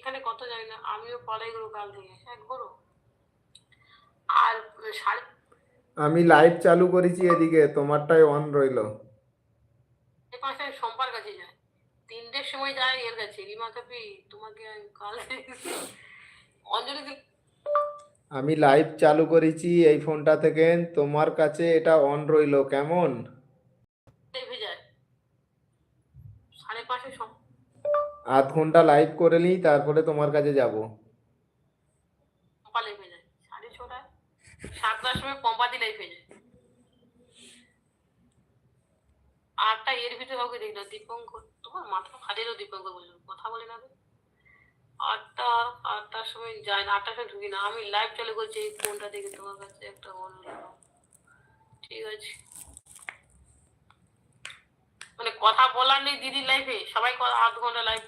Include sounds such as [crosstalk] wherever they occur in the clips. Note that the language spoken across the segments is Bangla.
এখানে কত জানি না। আমিও পড়াই করব কাল থেকে। এক করো আর সাড়ে আমি লাইভ চালু করেছি এদিকে তোমারটাই অন রইল। টাইম সম্পার কাছে যায়। তিনটের সময় যায় এর কাছে। রিমা কাপি তোমাকে কাল [laughs] অঞ্জলি আমি লাইভ চালু করেছি এই ফোনটা থেকে। তোমার কাছে এটা অন রইল। কেমন? লাইভে যায় সাড়ে পাঁচে সম আধ ঘণ্টা লাইভ করে নিই, তারপরে তোমার কাছে যাব। সাতটার সময় যায়। আটটা, এর ভিতরে কাউকে দেখলাম দীপঙ্কর। তোমার দীপঙ্কর কথা বলে না আটটা, আটটার সময় যায় না, আটটার সময় না। আমি লাইভ চালু করছি, এই ফোনটা দেখে তোমার কাছে একটা ঠিক আছে। মানে কথা বলার নেই দিদির লাইফে সবাই আধ ঘণ্টা লাইভ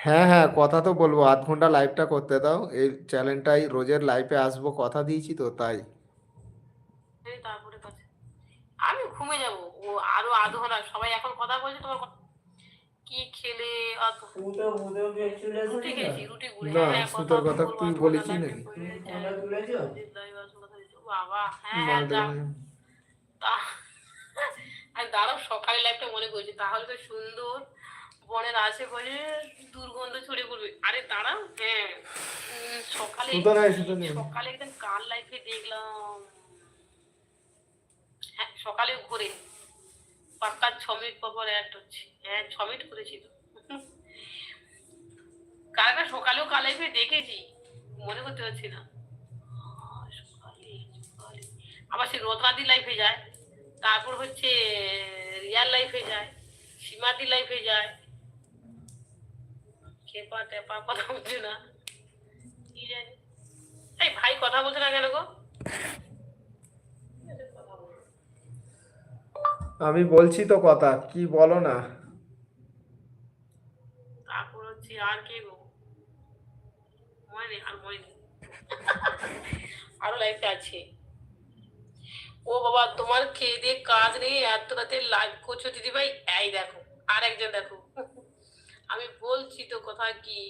হ্যাঁ হ্যাঁ কথা তো বলব। আধ ঘণ্টা লাইভটা করতে দাও। এই চ্যানেলটাই রোজের লাইভে আসব কথা দিয়েছি তো তাই। তারপরে আমি ঘুমে যাব। ও আরও আধ ঘণ্টা। সবাই এখন কথা বলছে তোমার কথা- কি খেলে? অত ফুটো ফুটো রুটি খেয়েছি রুটি গুড়ে না, হ্যাঁ, সুতোর কথা তুই ঘণ্টা নাকি? বাবা হ্যাঁ তা- আমি দাঁড়াও সকালে লাইফটা মনে করছি তাহলে তো সুন্দর। বনের আশেপাশে দুর্গন্ধ ছড়িয়ে পড়বে। আরে দাঁড়াও হ্যাঁ সকালে সকালে একদিন কার লাইফে দেখলাম। হ্যাঁ সকালে ঘুরে পাক্কা ছ মিনিট পর অ্যাড হচ্ছে। হ্যাঁ ছ মিনিট করেছিল কারটা সকালেও কার লাইফে দেখেছি। মনে করতে পারছি না। সকালে সকালে। আবার সে রত্নাদি লাইফে যায়। তারপর হচ্ছে রিয়াল লাইফে যায়। সীমাদি লাইফে যায়। খেপা টেপা কথা বলছে না। কি জানি। এই ভাই কথা বলছে না কেন গো? আমি বলছি তো কথা কি বলো না? তারপর হচ্ছে আর কে গো? ময়নে আর ময়নে আরও লাইফে আছে। ও বাবা তোমার খেয়ে দিয়ে কাজ নেই এত রাতে লাইভ করছ দিদি ভাই এই দেখো আর একজন দেখো। আমি বলছি তো কথা কি?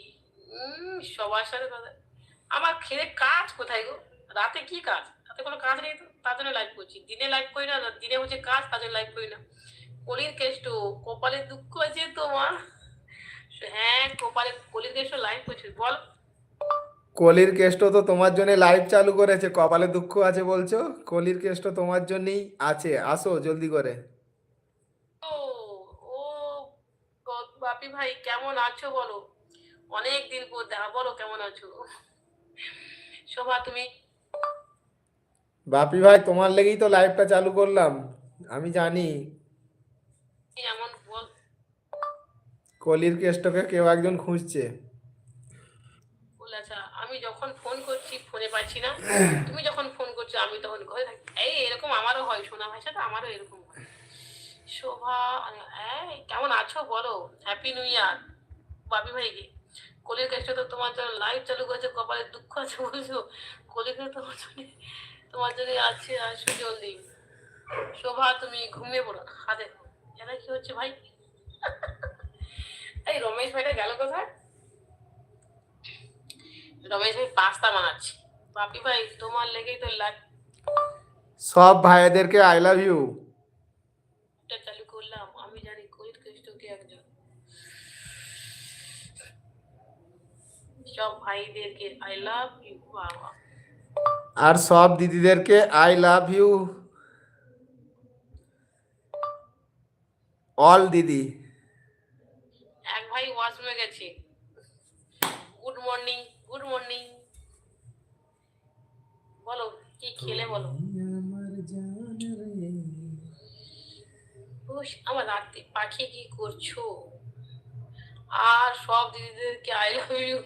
সবার সাথে কথা। আমার খেয়ে কাজ কোথায় গো? রাতে কি কাজ? রাতে কোনো কাজ নেই তো, তার জন্য লাইভ করছি। দিনে লাইভ করি না, দিনে হচ্ছে কাজ, তার জন্য লাইভ করি না। কলির কেষ্ট কপালে দুঃখ আছে তোমার। হ্যাঁ কপালে, কলির কেষ্ট লাইভ করছি, বল। কলির কেষ্ট তো তোমার জন্য লাইভ চালু করেছে, কপালে দুঃখ আছে বলছো? কলির কেষ্ট তোমার জন্যই আছে, আসো জলদি করে ও ও গ- বাপি ভাই কেমন আছো বলো? অনেক দিন পর দেখা বলো কেমন আছো? শোভা তুমি? বাপি ভাই তোমার লেগেই তো লাইভটা চালু করলাম। আমি জানি। এমন বল? কলির কেষ্টকে কেউ একজন খুঁজছে। আচ্ছা আমি যখন ফোন করছি ফোনে পাচ্ছি না। তুমি যখন ফোন করছ আমি তখন ঘরে থাকি। এই এরকম আমারও হয় সোনা ভাই তো আমারও এরকম শোভা এই কেমন আছো বলো? হ্যাপি নিউ ইয়ার বাপি ভাইকে। কলির কাছে তো তোমার জন্য লাইভ চালু করেছে, কপালে দুঃখ আছে বলছো। কলির তোমার জন্য তোমার জন্য আছে আসো জলদি। শোভা, তুমি ঘুমিয়ে পড়ো হাতে। এটা কি হচ্ছে ভাই? এই রমেশ ভাইটা গেল কোথায়? রমেশ ভাই পাস্তা বানাচ্ছে। বাপি ভাই, তোমার লেগেই তো লাইভটা সব ভাইদেরকে আই লাভ ইউ চালু করলাম আমি জানি কলির কৃষ্ণকে একজন সব ভাইদেরকে আই লাভ ইউ বাবা। আর সব দিদিদেরকে আই লাভ ইউ অল দিদি। এক ভাই ওয়াশরুমে গেছে। গুড মর্নিং গুড মর্নিং বলো কি খেলে বলো? আমার রাত্রি পাখি কি করছ? আর সব দিদিদেরকে আই লাভ ইউ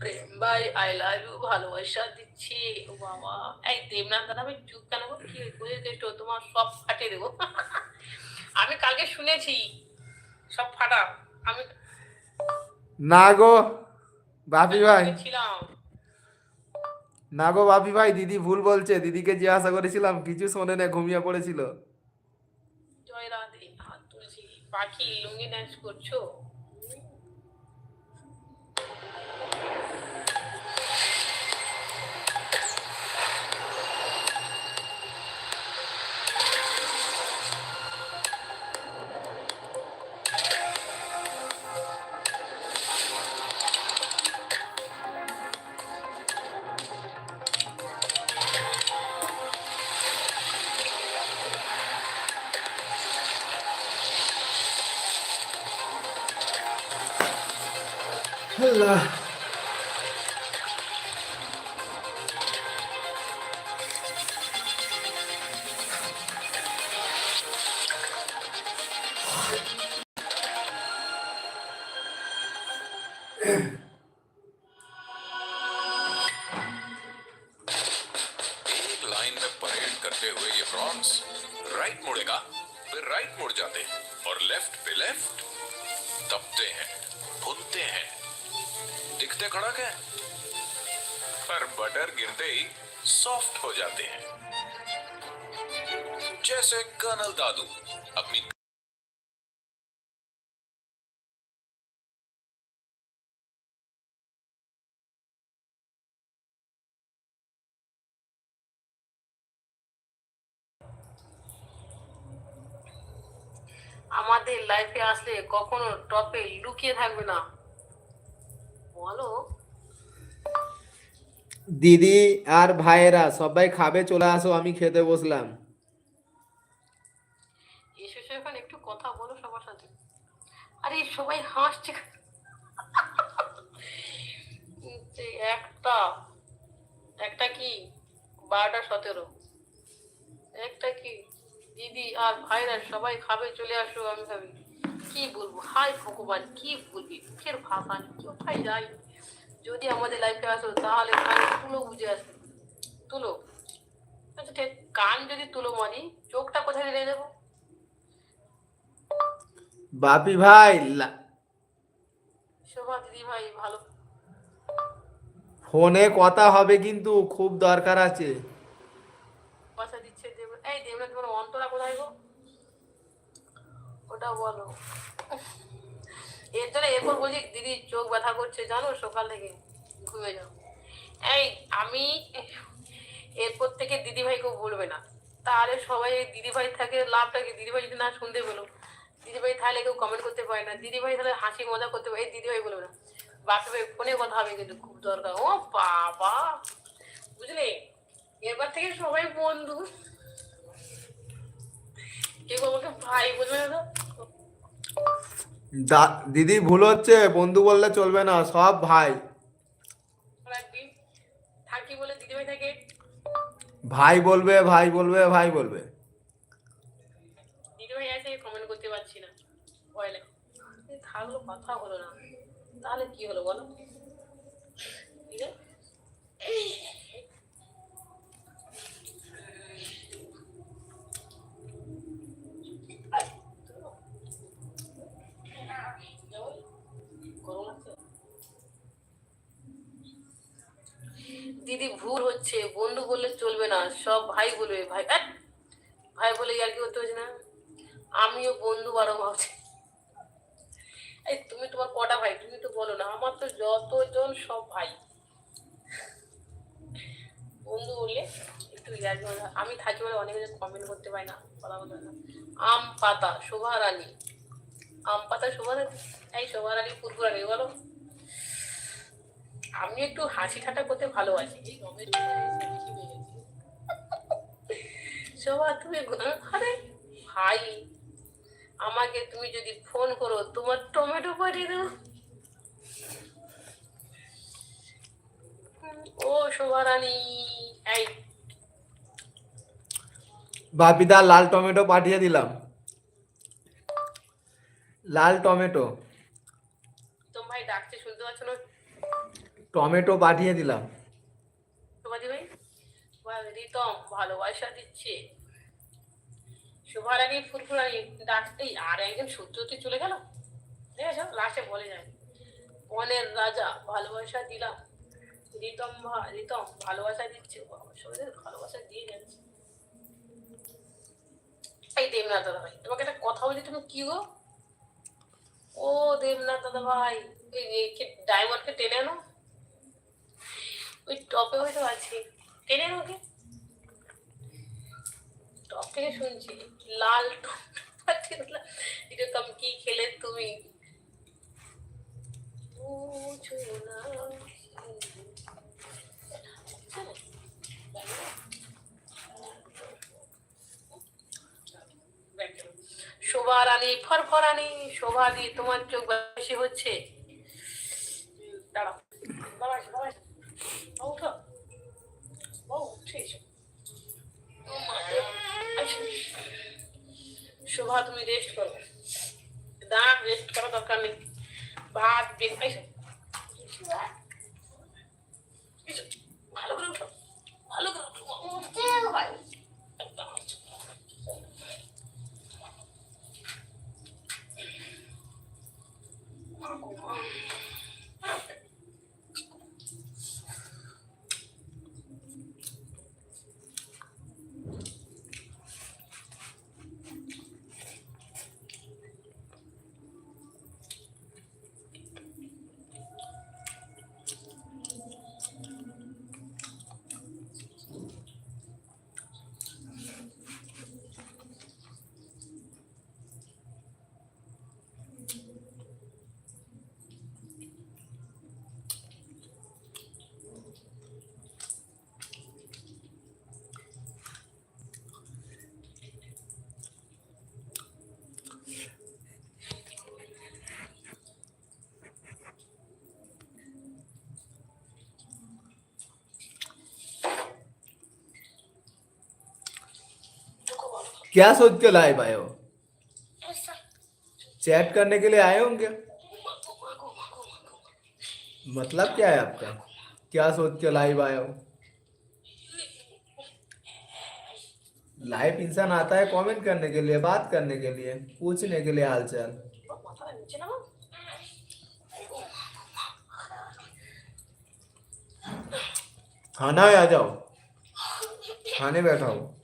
প্রেম ভাই আই লাভ ইউ ভালোবাসা দিচ্ছি। ও বাবা। এই দেবনাথ দাদা ভাই চুপ কেন কি বুঝে কেষ্ট তোমার সব ফাটিয়ে দেবো। [laughs] আমি কালকে শুনেছি সব ফাটা। আমি না গো বাপি ভাই। ছিলাম না গো বাপি ভাই দিদি ভুল বলছে। দিদিকে জিজ্ঞাসা করেছিলাম কিছু শোনে না ঘুমিয়ে পড়েছিল। জয় রাধে হাত তুলছি। পাখি লুঙ্গি ডান্স করছ? Uh, एक लाइन में परेड करते हुए ये फ्रॉन्स राइट मुड़ेगा, फिर राइट मुड़ जाते और लेफ़्ट पे लेफ़्ट दबते हैं, भूनते हैं। दिखते कड़क है पर बटर गिरते ही सॉफ्ट हो जाते हैं जैसे कर्नल दादू अपनी আমাদের লাইফে আসলে কখনো টপে লুকিয়ে থাকবে না বলো। দিদি আর ভাইয়েরা সবাই খাবে চলে আসো আমি খেতে বসলাম। এসে একটু কথা বলো সবার সাথে। আরে সবাই হাসছে। একটা একটা কি? বারোটা সতেরো। একটা কি? দিদি আর ভাইরা সবাই খাবে চলে আসো আমি ভাবি। কি বলব? হাই ভগবান কি বলবি? ফের ভাষা নেই, কোথায় যাই? যদি আমাদের লাইফে আসো তাহলে তুলো বুঝে আসবে তুলো। আচ্ছা ঠিক কান যদি তুলো মারি চোখটা কোথায় রেখে দেবো? বাপি ভাই লা- শোভা দিদি ভাই ভালো। ফোনে কথা হবে কিন্তু খুব দরকার আছে। পয়সা দিচ্ছে দেব এই দেবনা তোমার অন্তরা কোথায় গো? ওটা বলো। এর জন্য এরপর বলছি, দিদি, চোখ ব্যথা করছে, জানো? সকাল থেকে ঘুমিয়ে যাও। এই, আমি এরপর থেকে দিদি ভাইকে বলবে না। তাহলে সবাই দিদি ভাই থাকে, লাভটা কি? দিদি ভাই যদি না শুনতে পেল দিদি ভাই তাহলে কেউ কমেন্ট করতে পারে না। দিদি ভাই তাহলে হাসি মজা করতে পারে। এই দিদি ভাই বলবে না। বাকি ভাই ফোনে কথা হবে কিন্তু, খুব দরকার। ও বাবা! বুঝলে? এবার থেকে সবাই বন্ধু। কেউ আমাকে ভাই বলবে না দিদি ভুল হচ্ছে, বন্ধু বললে চলবে না, সব ভাই। ভাই বলবে ভাই বলবে ভাই বলবে। তাহলে কি হলো বলো ঠিক আছে গরম লাগছে? দিদি ভুল হচ্ছে, বন্ধু বললে চলবে না, সব ভাই বলবে, ভাই! ভাই বলে আর কি করতে হচ্ছে না? আমিও বন্ধু বারো ভাবছি এই তুমি তোমার কটা ভাই, তুমি তো বলো না, আমার তো যতজন সব ভাই। বন্ধু বললে একটু মারা। আমি থাকি বলে অনেক কমেন্ট করতে পারি না, বলা কথা না। আম পাতা, শোভা রানী। আম পাতা, শোভা রানী? এই শোভা রানী পূর্ব রানী, বলো। আমি একটু হাসি ঠাট্টা করতে ভালোবাসি। শোভা তুমি আরে ভাই, আমাকে তুমি যদি ফোন করো, তোমার টমেটো পাঠিয়ে দেবো। ও শোভা রানী, এই। বাপিদা লাল টমেটো পাঠিয়ে দিলাম। লাল টমেটো তোমার ভাই ডাকছে শুনতে পাচ্ছ না টমেটো পাঠিয়ে দিলাম। শোভাদি ভাই রিতম ভালোবাসা দিচ্ছে। শোভারানী ফুরফুরানি ডাকতেই, আর একজন সত্যি চলে গেল? দেখেছ লাস্টে বলে যায় বনের রাজা ভালোবাসা দিলাম। রিতম রিতম ভালোবাসা দিচ্ছে। সবাই ভালোবাসা দিয়ে যাচ্ছে এই দেবনাথ দাদা ভাই তোমাকে একটা কথা বলি, তুমি কি গো? ও দেবনাথ দাদা ভাই ডায়মন্ডকে টেনে আনো? ওই টপে হয়তো আছে। টেনে ওকে। টপ থেকে শুনছি, লাল টপ এরকম কি খেলে তুমি। শোভা রানী, ফরফরানি, শোভা দি, তোমার চোখ বেশি হচ্ছে। क्या सोच के लाइव भाई हो? चैट करने के लिए आए होंगे? मतलब क्या है आपका? क्या सोच के लाइव आए हो? लाइव इंसान आता है कमेंट करने के लिए बात करने के लिए पूछने के लिए हालचाल। खाना आ जाओ। खाने बैठा हो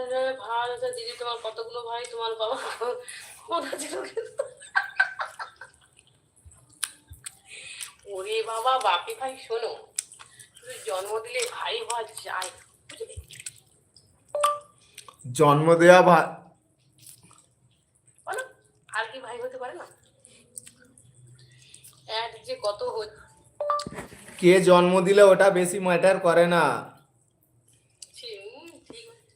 ভাই ভাই আছে দিদি তোমার কতগুলো ভাই? তোমার বাবা ছিল কিন্তু? ওরে বাবা বাপি ভাই শোনো জন্ম দিলে ভাই হওয়া যায় জন্ম দেয়া ভা বলো আর কি ভাই হতে পারে না? এক যে কত হচ্ছে। কে জন্ম দিলে ওটা বেশি ম্যাটার করে না উম, ঠিক আছে।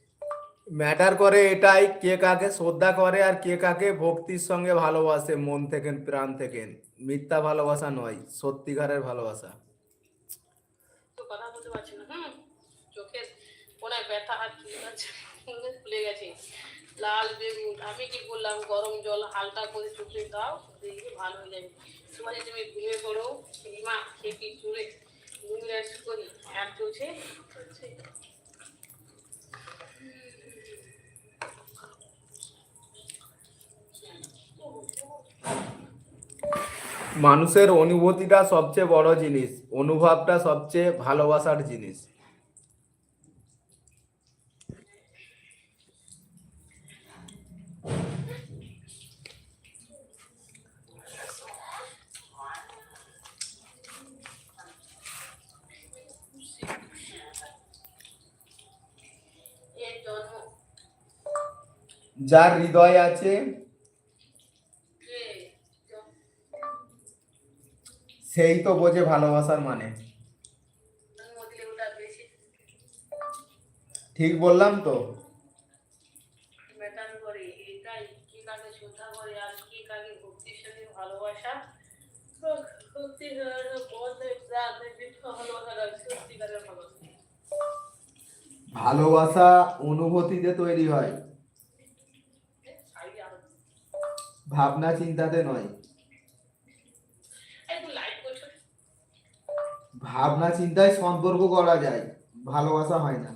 ম্যাটার করে এটাই কে কাকে শ্রদ্ধা করে আর কে কাকে ভক্তির সঙ্গে ভালোবাসে, মন থেকে, প্রাণ থেকে। মিথ্যা ভালোবাসা নয়, সত্যিকারের ভালোবাসা। আর লাল বেগুন আমি কি বললাম, গরম জল হালকা করে চোখে দাও, দেখবে ভালো হয়ে যাবে। তোমার তুমি ঘুমিয়ে পড়ো মা খেপি, চুলে ঘুম রেস্ট করি, এক চলছে মানুষের অনুভূতিটা সবচেয়ে বড় জিনিস অনুভবটা সবচেয়ে ভালোবাসার জিনিস। যার হৃদয় আছে কে জন্ম সেই তো বোঝে ভালোবাসার মানে। ঠিক বললাম তো? ভালোবাসা? অনুভূতিতে তৈরি হয়। ভাবনা চিন্তাতে নয় একটু লাইট করছ ভাবনা চিন্তায় সম্পর্ক করা যায়, ভালোবাসা হয় না।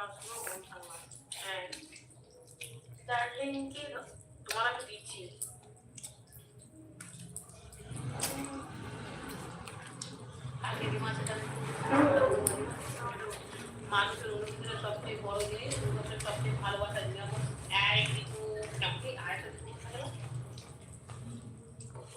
আসলো হ্যাঁ। মানুষের অনুভূতিটা সবচেয়ে বড় জিনিস সবচেয়ে ভালোবাসা জিনিস এই দিকু কেমন আরেকটা জিনিস থাকল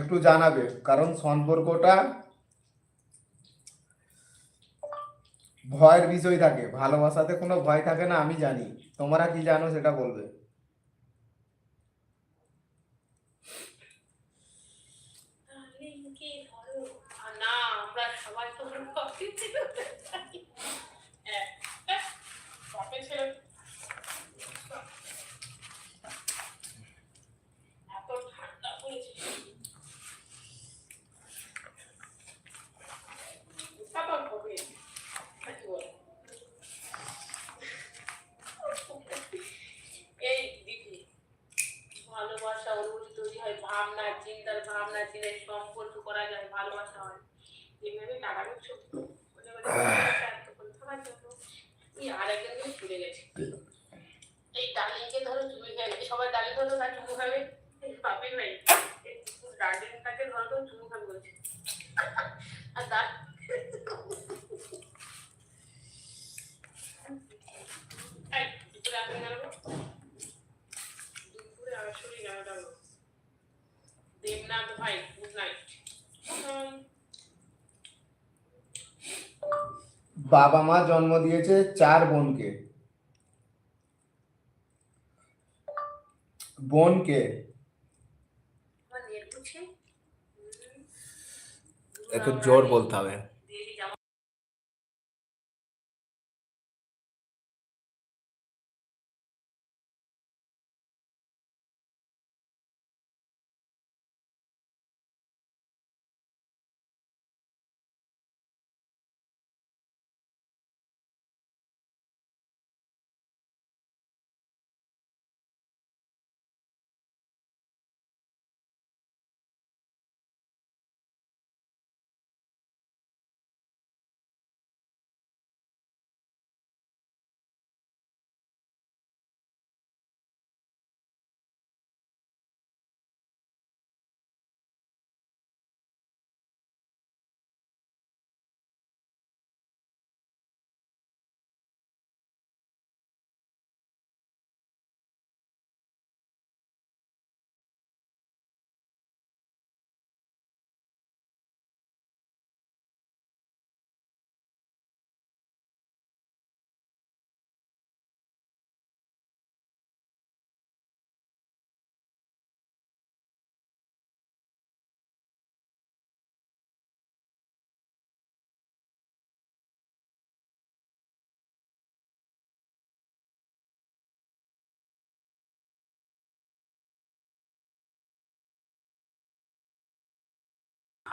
একটু জানাবে, কারণ সম্পর্কটা ভয়ের বিষয় থাকে, ভালোবাসাতে কোনো ভয় থাকে না, আমি জানি। তোমরা কি জানো সেটা বলবে। না, আমরা সবাই তো কফি ছিল হ্যাঁ কফি ছিল এত ঠান্ডা পড়েছে তারপর কফি কি বল এই দিদি ভালোবাসা অনুভূতি তৈরি হয় ভাবনা চিন্তার ভাবনা চিন্তা সম্পর্ক করা যায় ভালোবাসা হয়। যেভাবে টাকা এই আরেকজন কিন্তু ভুলে গেছে। এই ডার্লিংকে ধরো চুমু খাবে সবাই ডার্লিং ধরো তার চুমু খাবে। পাবে ভাই ডার্লিংটাকে ধরো তো চুমু খাবে বলছে। আর তার এই, দুপুরে আসবে না গো? দুপুরে আসলে এগারোটা হলো দেবনাথ ভাই গুড নাইট বাবা মা জন্ম দিয়েছে চার বোনকে। বোনকে। আমার একটু জোর বলতে হবে।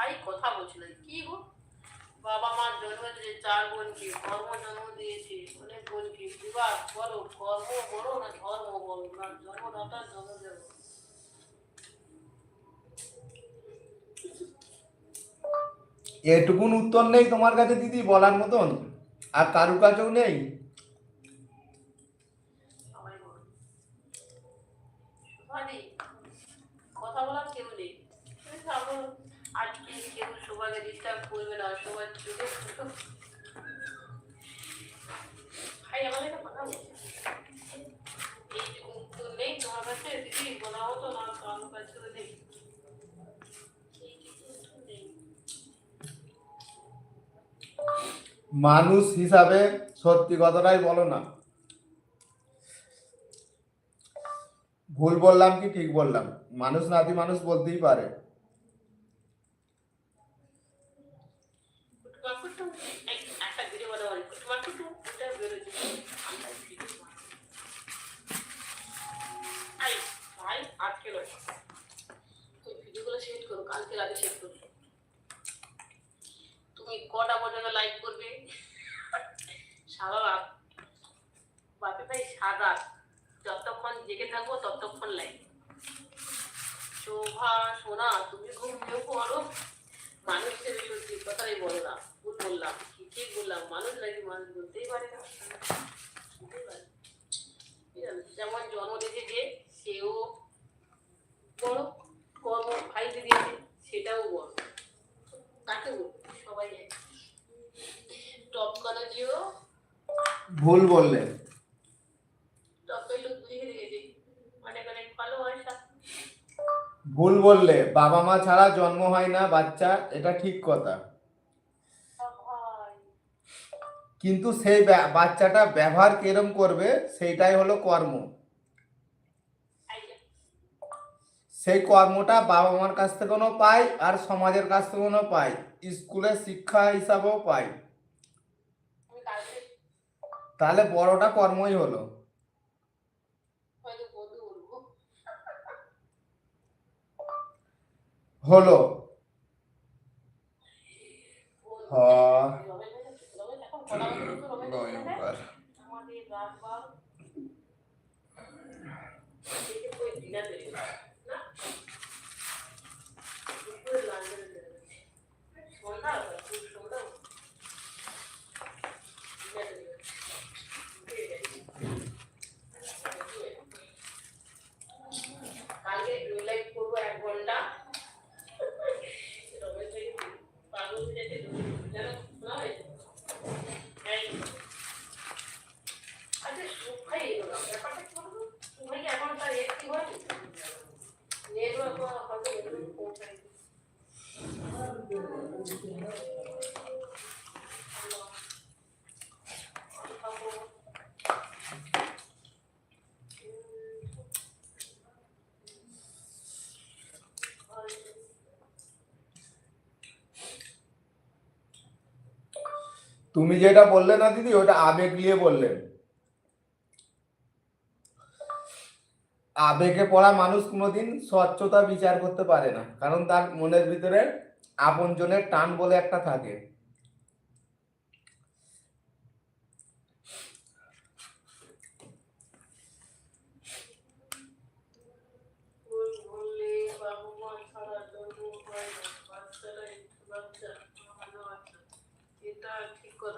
ভাই কথা বলছিল কি গো? বাবা মার জন্ম দিয়েছে চার বোনকে কর্ম জন্ম দিয়েছে? অনেক বোনকে বিবাহ? বলো, কর্ম বলো না ধর্ম বলো না, জন্মদাতা জন্ম দেবো এটুকুন উত্তর নেই তোমার কাছে দিদি, বলার মতন। আর কারুর কাছেও নেই সবাই বলো সুভাদি কথা বলার কেউ নেই তুমি ভাবো আজকে কেউ সবাইকে মানুষ হিসাবে সত্যি কথাটাই বলো না। ভুল বললাম কি ঠিক বললাম? মানুষ নাতি মানুষ বলতেই পারে কুটুমা কুটুম এই একটা ভিডিও বলা বলে কুটুমা কুটুম এটা বেরোচ্ছে আমরা ভিডিও বাপে ভাই সারা যতক্ষণ জেগে থাকব ততক্ষণ লাইন শোভা, সোনা, তুমি ঘুমিয়ে পড়ো মানুষ হিসেবে সত্যি কথাই বলো না। ভুল বললাম কি ঠিক বললাম। মানুষ নাকি মানুষ বলতেই পারে না। যেমন জন্ম দিয়েছে যে, সেও বড়। কর্ম ভাইতে দিয়েছে, সেটাও বড়। কাকে বলব সবাই এক টপ কলেজেও ভুল বললেন। ভুল বললে বাবা মা ছাড়া জন্ম হয় না বাচ্চা এটা ঠিক কথা। কিন্তু সেই বাচ্চাটা ব্যবহার কিরম করবে সেইটাই হলো কর্ম। সেই কর্মটা বাবা মার কাছ থেকেও পাই আর সমাজের কাছ থেকেও পাই স্কুলের শিক্ষা হিসাবেও পাই তাহলে বড়টা কর্মই হলো। হলো। হ রমেশ ভাই রমেশ এখন কটা বছর তো রমেশ ভাই ছেলে? ভয়ঙ্কর। আমাদের রাজবাগ দেখে কই দিনা তৈরি করে, না দুপুরে লাঞ্চে সন্ধ্যা খুব সন্ধ্যা দিনা তৈরি করে। ঠিক আছে। কালকে দুই লাইভ করব এক ঘণ্টা রমেশ ভাই পাগল হয়ে যাচ্ছে জানো শোনা হয়েছে এই আচ্ছা সুখাই এলো না ব্যাপারটা কি বলতো সুখাই কি এখন তার একটি হয়নি নেটওয়ার্ক হয়তো এগুলো পৌঁছায় তুমি যেটা বললে না দিদি, ওটা আবেগ নিয়ে বললেন। আবেগে পড়া মানুষ কোনোদিন স্বচ্ছতা বিচার করতে পারে না, কারণ তার মনের ভিতরে আপনজনের টান বলে একটা থাকে ফুল বললে বাবু মা ছাড়া জন্ম হয় না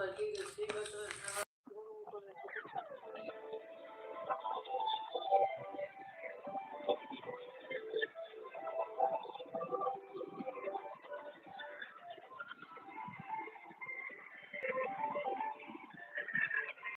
বাচ্চারা একটু বাচ্চা ভালো বাচ্চা